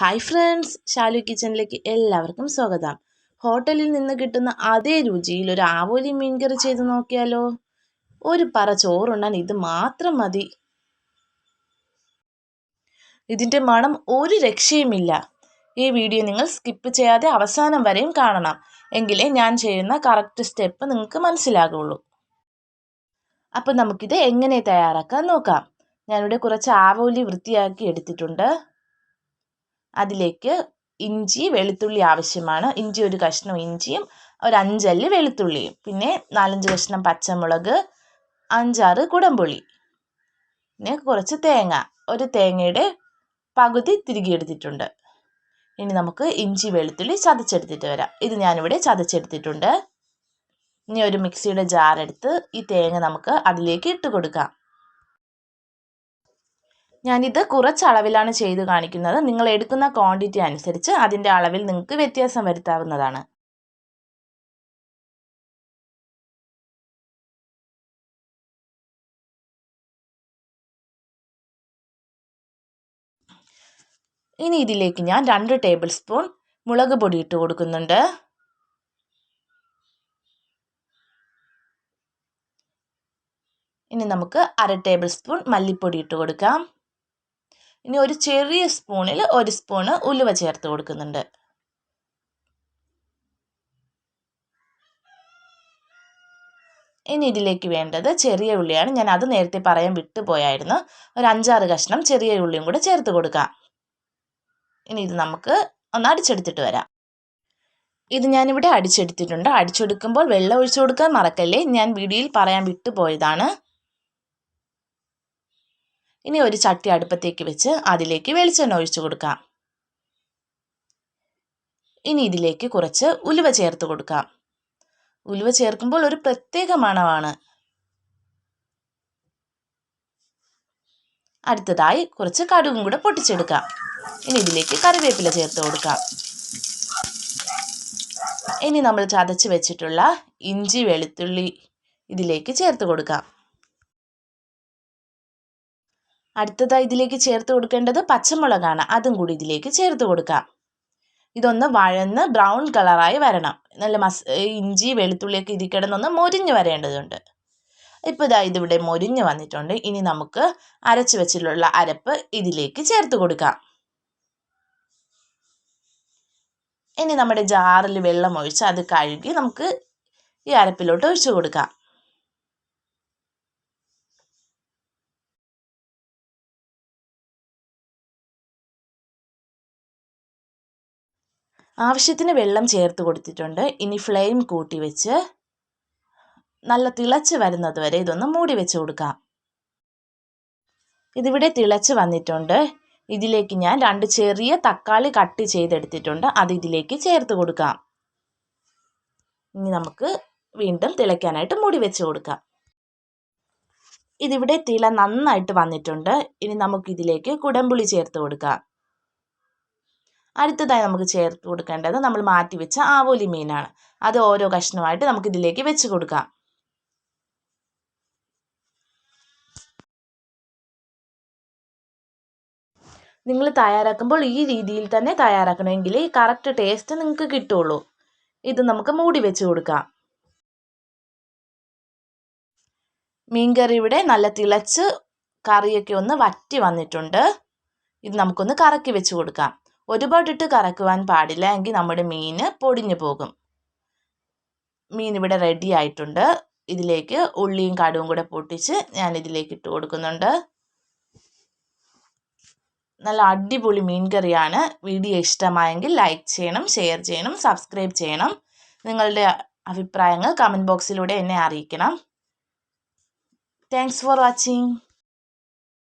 Hi friends Shalu കിച്ചണിലേക്ക് എല്ലാവർക്കും സ്വാഗതം. ഹോട്ടലിൽ നിന്ന് കിട്ടുന്ന അതേ രുചിയിൽ ഒരു ആവോലി മീൻകറി ചെയ്ത് നോക്കിയാലോ? ഒരു പറ ചോറുണ്ണാൻ ഇത് മാത്രം മതി. ഇതിന്റെ മണം ഒരു രക്ഷയുമില്ല. ഈ വീഡിയോ നിങ്ങൾ സ്കിപ്പ് ചെയ്യാതെ അവസാനം വരെയും കാണണം. എങ്കിലേ ഞാൻ ചെയ്യുന്ന കറക്റ്റ് സ്റ്റെപ്പ് നിങ്ങൾക്ക് മനസ്സിലാകുള്ളൂ. അപ്പോൾ നമുക്കിത് എങ്ങനെ തയ്യാറാക്കാൻ നോക്കാം? ഞാനിവിടെ കുറച്ച് ആവോലി വൃത്തിയാക്കി എടുത്തിട്ടുണ്ട്. അതിലേക്ക് ഇഞ്ചി വെളുത്തുള്ളി ആവശ്യമാണ്. ഇഞ്ചി ഒരു കഷ്ണം ഇഞ്ചിയും ഒരു അഞ്ചല്ലി വെളുത്തുള്ളിയും. പിന്നെ നാലഞ്ച് കഷ്ണം പച്ചമുളക് അഞ്ചാറ് കുടംപുളി. പിന്നെ കുറച്ച് തേങ്ങ. ഒരു തേങ്ങയുടെ പകുതി തിരികെ എടുത്തിട്ടുണ്ട്. ഇനി നമുക്ക് ഇഞ്ചി വെളുത്തുള്ളി ചതച്ചെടുത്തിട്ട് വരാം. ഇത് ഞാനിവിടെ ചതച്ചെടുത്തിട്ടുണ്ട്. ഇനി ഒരു മിക്സിയുടെ ജാറെടുത്ത് ഈ തേങ്ങ നമുക്ക് അതിലേക്ക് ഇട്ട് കൊടുക്കാം. ഞാനിത് കുറച്ച് അളവിലാണ് ചെയ്ത് കാണിക്കുന്നത്. നിങ്ങൾ എടുക്കുന്ന ക്വാണ്ടിറ്റി അനുസരിച്ച് അതിന്റെ അളവിൽ നിങ്ങൾക്ക് വ്യത്യാസം വരുത്താവുന്നതാണ്. ഇനി ഇതിലേക്ക് ഞാൻ രണ്ട് ടേബിൾ സ്പൂൺ മുളക് പൊടി ഇട്ട് കൊടുക്കുന്നുണ്ട്. ഇനി നമുക്ക് അര ടേബിൾ സ്പൂൺ മല്ലിപ്പൊടി ഇട്ട് കൊടുക്കാം. ഇനി ഒരു ചെറിയ സ്പൂണിൽ ഒരു സ്പൂണ് ഉലുവ ചേർത്ത് കൊടുക്കുന്നുണ്ട്. ഇനി ഇതിലേക്ക് വേണ്ടത് ചെറിയ ഉള്ളിയാണ്. ഞാൻ അത് നേരത്തെ പറയാൻ വിട്ടുപോയായിരുന്നു ഒരു അഞ്ചാറ് കഷ്ണം ചെറിയ ഉള്ളിയും കൂടെ ചേർത്ത് കൊടുക്കാം. ഇനി ഇത് നമുക്ക് ഒന്ന് അടിച്ചെടുത്തിട്ട് വരാം. ഇത് ഞാനിവിടെ അടിച്ചെടുത്തിട്ടുണ്ട്. അടിച്ചെടുക്കുമ്പോൾ വെള്ളം ഒഴിച്ചു കൊടുക്കാൻ മറക്കല്ലേ? ഞാൻ വീഡിയോയിൽ പറയാൻ വിട്ടുപോയതാണ് ഇനി ഒരു ചട്ടി അടുപ്പത്തേക്ക് വെച്ച് അതിലേക്ക് വെളിച്ചെണ്ണ ഒഴിച്ചു കൊടുക്കാം. ഇനി ഇതിലേക്ക് കുറച്ച് ഉലുവ ചേർത്ത് കൊടുക്കാം. ഉലുവ ചേർക്കുമ്പോൾ ഒരു പ്രത്യേക മണമാണ്. അടുത്തതായി കുറച്ച് കടുകും കൂടെ പൊട്ടിച്ചെടുക്കാം. ഇനി ഇതിലേക്ക് കറിവേപ്പില ചേർത്ത് കൊടുക്കാം. ഇനി നമ്മൾ ചതച്ച് വെച്ചിട്ടുള്ള ഇഞ്ചി വെളുത്തുള്ളി ഇതിലേക്ക് ചേർത്ത് കൊടുക്കാം. അടുത്തതായി ഇതിലേക്ക് ചേർത്ത് കൊടുക്കേണ്ടത് പച്ചമുളകാണ്. അതും കൂടി ഇതിലേക്ക് ചേർത്ത് കൊടുക്കാം. ഇതൊന്ന് വഴന്ന് ബ്രൗൺ കളറായി വരണം. നല്ല മസ് ഇഞ്ചി വെളുത്തുള്ളിയൊക്കെ ഇതിൽ കിടന്നൊന്ന് മൊരിഞ്ഞ് വരേണ്ടതുണ്ട്. ഇപ്പോൾ ഇതാ ഇതിവിടെ മൊരിഞ്ഞ് വന്നിട്ടുണ്ട്. ഇനി നമുക്ക് അരച്ച് വെച്ചിട്ടുള്ള അരപ്പ് ഇതിലേക്ക് ചേർത്ത് കൊടുക്കാം. ഇനി നമ്മുടെ ജാറിൽ വെള്ളം ഒഴിച്ച് അത് കഴുകി നമുക്ക് ഈ അരപ്പിലോട്ട് ഒഴിച്ചു കൊടുക്കാം. ആവശ്യത്തിന് വെള്ളം ചേർത്ത് കൊടുത്തിട്ടുണ്ട്. ഇനി ഫ്ലെയിം കൂട്ടി വെച്ച് നല്ല തിളച്ച് വരുന്നത് വരെ ഇതൊന്ന് മൂടി വെച്ച് കൊടുക്കാം. ഇതിവിടെ തിളച്ച് വന്നിട്ടുണ്ട്. ഇതിലേക്ക് ഞാൻ രണ്ട് ചെറിയ തക്കാളി കട്ട് ചെയ്തെടുത്തിട്ടുണ്ട്. അത് ഇതിലേക്ക് ചേർത്ത് കൊടുക്കാം. ഇനി നമുക്ക് വീണ്ടും തിളയ്ക്കാനായിട്ട് മൂടി വെച്ച് കൊടുക്കാം. ഇതിവിടെ തിള നന്നായിട്ട് വന്നിട്ടുണ്ട്. ഇനി നമുക്കിതിലേക്ക് കുടംപുളി ചേർത്ത് കൊടുക്കാം. അടുത്തതായി നമുക്ക് ചേർത്ത് കൊടുക്കേണ്ടത് നമ്മൾ മാറ്റി വെച്ച ആവോലി മീനാണ്. അത് ഓരോ കഷ്ണമായിട്ട് നമുക്ക് ഇതിലേക്ക് വെച്ച് കൊടുക്കാം. നിങ്ങൾ തയ്യാറാക്കുമ്പോൾ ഈ രീതിയിൽ തന്നെ തയ്യാറാക്കണമെങ്കിൽ ഈ കറക്റ്റ് ടേസ്റ്റ് നിങ്ങൾക്ക് കിട്ടുള്ളൂ. ഇത് നമുക്ക് മൂടി വെച്ച് കൊടുക്കാം. മീൻകറി ഇവിടെ നല്ല തിളച്ച് കറിയൊക്കെ ഒന്ന് വറ്റി വന്നിട്ടുണ്ട്. ഇത് നമുക്കൊന്ന് കറക്കി വെച്ച് കൊടുക്കാം. ഒരുപാടിട്ട് കറക്കുവാൻ പാടില്ല എങ്കിൽ നമ്മുടെ മീൻ പൊടിഞ്ഞു പോകും. മീൻ ഇവിടെ റെഡി ആയിട്ടുണ്ട്. ഇതിലേക്ക് ഉള്ളിയും കടുവും കൂടെ പൊട്ടിച്ച് ഞാൻ ഇതിലേക്ക് ഇട്ട് കൊടുക്കുന്നുണ്ട്. നല്ല അടിപൊളി മീൻ കറിയാണ്. വീഡിയോ ഇഷ്ടമായെങ്കിൽ ലൈക്ക് ചെയ്യണം ഷെയർ ചെയ്യണം സബ്സ്ക്രൈബ് ചെയ്യണം. നിങ്ങളുടെ അഭിപ്രായങ്ങൾ കമന്റ് ബോക്സിലൂടെ എന്നെ അറിയിക്കണം. Thanks for watching